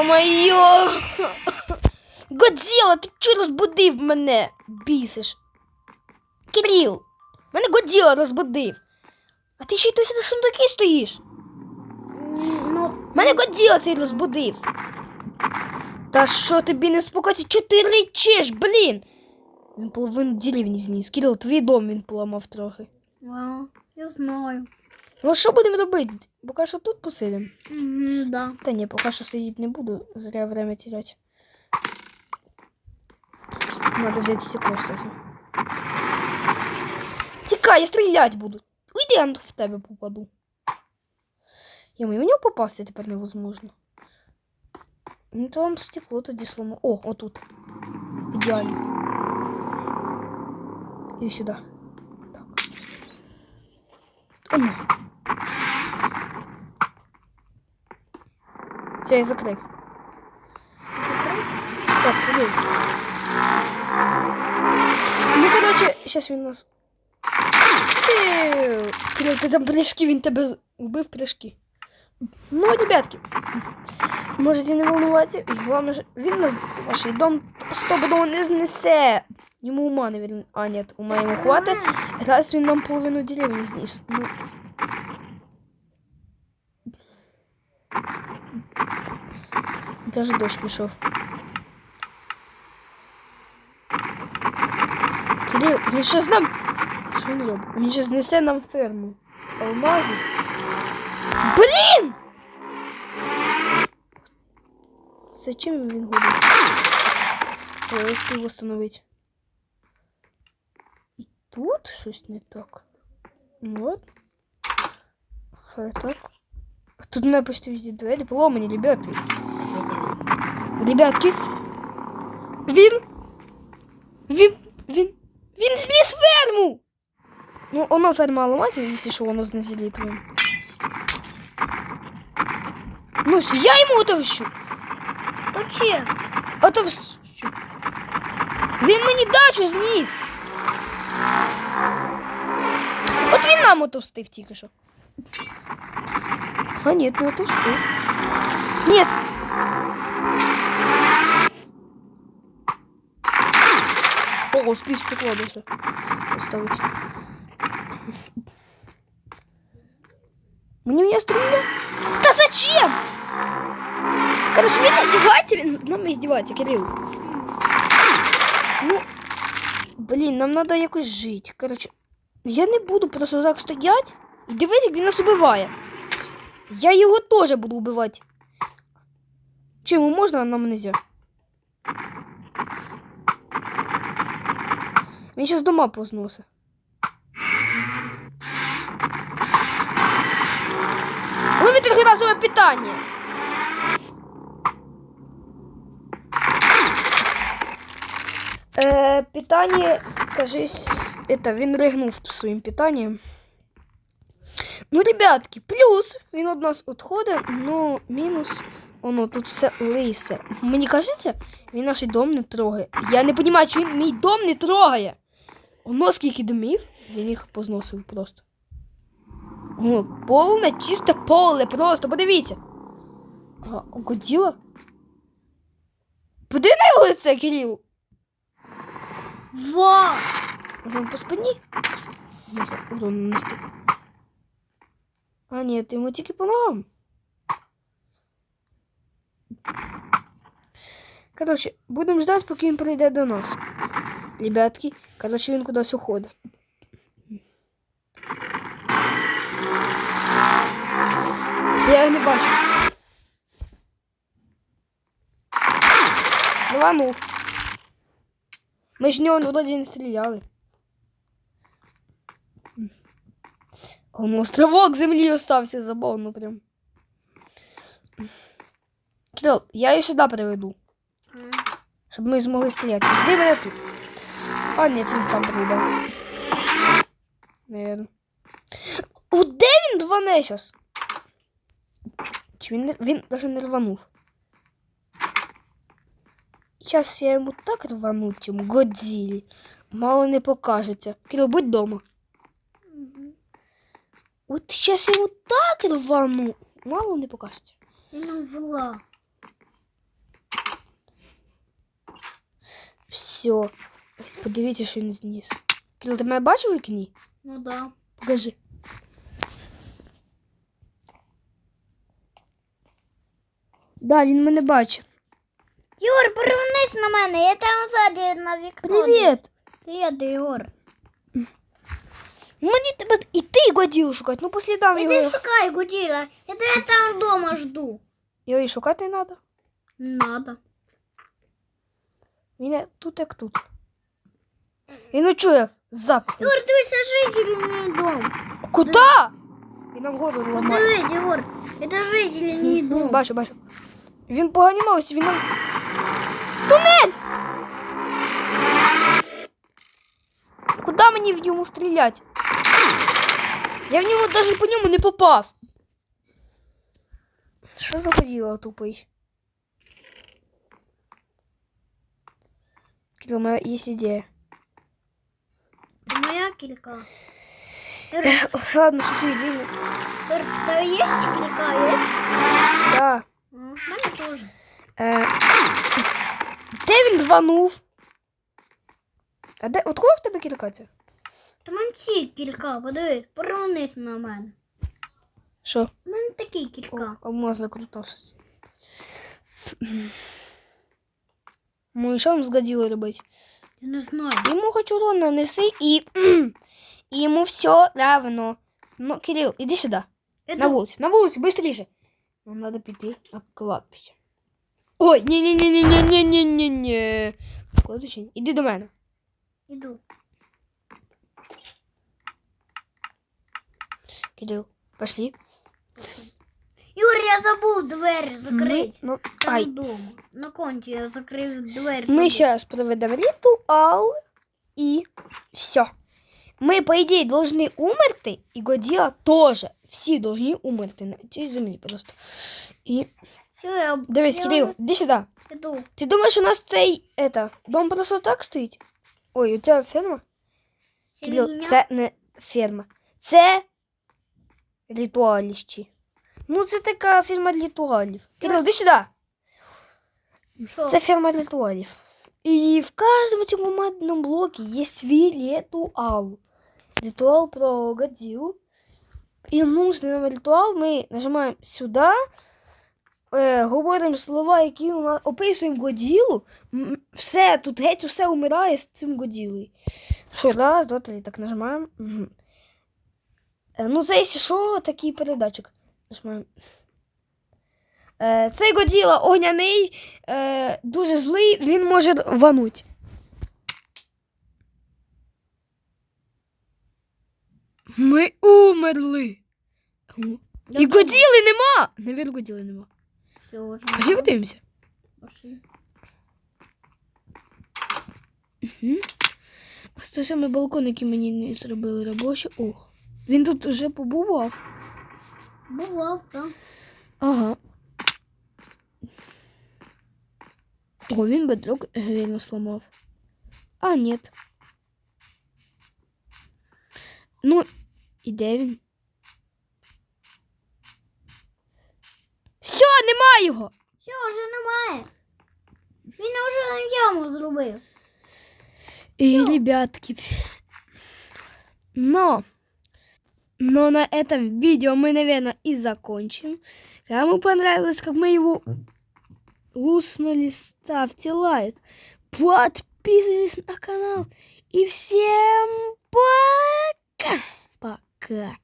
Йо-моє! Годзіла, ти чого розбудив мене? Бісиш. Кирил, мене Годзіла розбудив. А ти ще й досі на сундуки стоїш. Ну, Мене Годзіла цей розбудив. Та що тобі не спокойся? Чи ти речиш, блін? Він половину деревні зніс. Кирил, твій дом він поламав трохи. а, я знаю. Ну що будемо робити? Поки що тут посидимо. Угу, да. Та ні, поки що сидіти не буду, зря время терять. Надо взяти стекло, кстати. Тікай, я стрілять буду. Уйди, я в тебе попаду. Йому, в нього попасти тепер невозможно. Ну там стекло тоді сломо. О, отут. Ідеально. І сюди. Так. Оно. Все, я закрив. Так, Кирил. Ну, короче, сейчас він нас. Кирил, ти там прыжки, він тебе вбив прыжки. Ну, ребятки, можете не волнуватися, і головне, він нас ваш дом стопудово не знесе. Йому ума не вірно. А, ні, ума йому хватить. Раз він нам половину деревні зніс. Ну, Даже дощ пішов. Кирил, він ще нам. Що він робить? Він ще знесе нам ферму. Алмази. Блін! Зачем він ходить? О, я успів восстановити. І тут щось не так. Ну ладно. Хай так. Тут у мене почти везде двері поломані, ребята. Ребятки. Він. Він. Він. Він зніс ферму! Ну, воно ферма ламати, якщо що воно знеслі твоє. Ну, все, я йому отовщу. Точи. Отовщу. Він мені дачу зніс. От він нам отовстив тільки що. А ні, не отовстив. Ні. О, успів стекло даже поставить. Мені меня стріляє? Та зачем? Короче, він издевается, він над нами издевается, Кирилл. Ну, блін, нам надо якось жити. Короче, я не буду просто так стоять і дивись, як він нас убиває. Я його теж буду убивати. Чому можна, а нам нельзя? Він зараз дома позносить. Лови трьохразове питання. Е, питання, кажись, это, він ригнув своїм питанням. Ну, ребятки, плюс він від нас відходить, ну, мінус, воно тут все лисе. Мені кажеться, він наш дом не трогає. Я не розумію, чи він мій дом не трогає. Воно скільки домів, він їх позносив просто. О, повне чисте поле, просто, подивіться. А, Годіла? Поди на лице, Кирил. Во! Може, по спині? Може, урон нанести. А, ні, ти йому тільки по ногам. Коротше, будемо ждати, поки він прийде до нас. Ребятки, коротше, він кудись уходить. Я його не бачу. Рванув. Ми ж в нього вроді не стріляли. Он островок землі остався забавно прям. Кирил, я її сюди приведу, щоб ми змогли стріляти. Жди мене тут. А, нет, він сам прийде. Наверное. У Дэвин два рване зараз? Чи він, даже не рванув? Сейчас я ему так рвану цьому Годзілі. Мало не покажется. Кирилл будь дома. Вот сейчас я ему так рвану. Мало не покажеться. Ну, вла. Все. Подивіться, що він зніс. Кирил, ти мене бачив у вікні? Ну да. Покажи. Да, він мене бачив. Ігор, повернись на мене, я там ззаді на вікно. Привіт! Привіт, Ігор. Мені тебе і ти годів шукати. Ну, по слідам Іди його. шукай, Гуділа. Я тебе там вдома жду. Його і шукати не треба. Надо. Він тут як тут. Він не чує запах. Ігор, дивися, жительний дом. Куда? Він нам голову ламає. Дивись, Ігор, це жительний Ну, дом. Бачу, бачу. Він погані новості, він нам. Тунель! Куди мені в ньому стріляти? Я в ньому навіть по ньому не попав. Що за поділа тупий? Кирилл, у мене є ідея. Це кілька. Ігор, Ладно. Ігор, в тебе є кілька, є? Да. У мене теж. Е, де він дванув? А де? От кого в тебе кілька ця? Та мене ці кілька, подивись, повернись на мене. Що? У мене такі О, кілька. алмаз закрутався. Ну і що вам згодило робити? Я не знаю. Йому хоч урон нанеси і, і йому все равно. Ну, Кирил, іди сюди. На Это... вулицю, на вулицю, быстріше. Нам треба піти на кладбище. Ой, ні-ні-ні-ні-ні-ні-ні-ні. Кладбище, іди до мене. Іду. Кирил, пошли. Ігор, я забув двері Ми, закрити. ну, Там ай, вдома. На конті я закрив двері. Ми забув. сейчас проведемо ритуал і все. Ми, по ідеї, должны умерти, і Годіла теж. Всі должны умерти на цій землі просто. І Все, я... дивись, я Кирил, іди сюди. Іду. Ти думаєш, у нас цей это, дом просто так стоїть? Ой, у тебе ферма? Кирил, Сиріня. це не ферма. Це ритуаліщі. Ну, це така ферма ритуалів. Кирил, іди сюди. Що? Це ферма ритуалів. І в кожному цьому модному блокі є свій ритуал. Ритуал про Годзиллу. І нужний нам ритуал ми нажимаємо сюди, е, говоримо слова, які у нас описуємо Годзиллу. Все, тут геть усе умирає з цим Годзиллою. Що, раз, два, три, так нажимаємо. Мгм. Е, Ну, це якщо що, такий передатчик. Е, Цей Годзіла огняний, е, дуже злий, він може вануть. Ми умерли. І Годзіли нема. Навіть Годзіли нема. Пошли подивимося. Пошли. Ось той самий балкон, який мені не зробили робочі. О, він тут вже побував. Бував, так. Ага. О, він бедрок грейно сломав. А, нет. Ну, і де він? Все, нема його! Все, вже немає. Він вже яму зробив. И, ребятки, но, но на этом видео мы, наверное, и закончим. Кому понравилось, как мы его луснули, ставьте лайк, подписывайтесь на канал. И всем пока! Пока!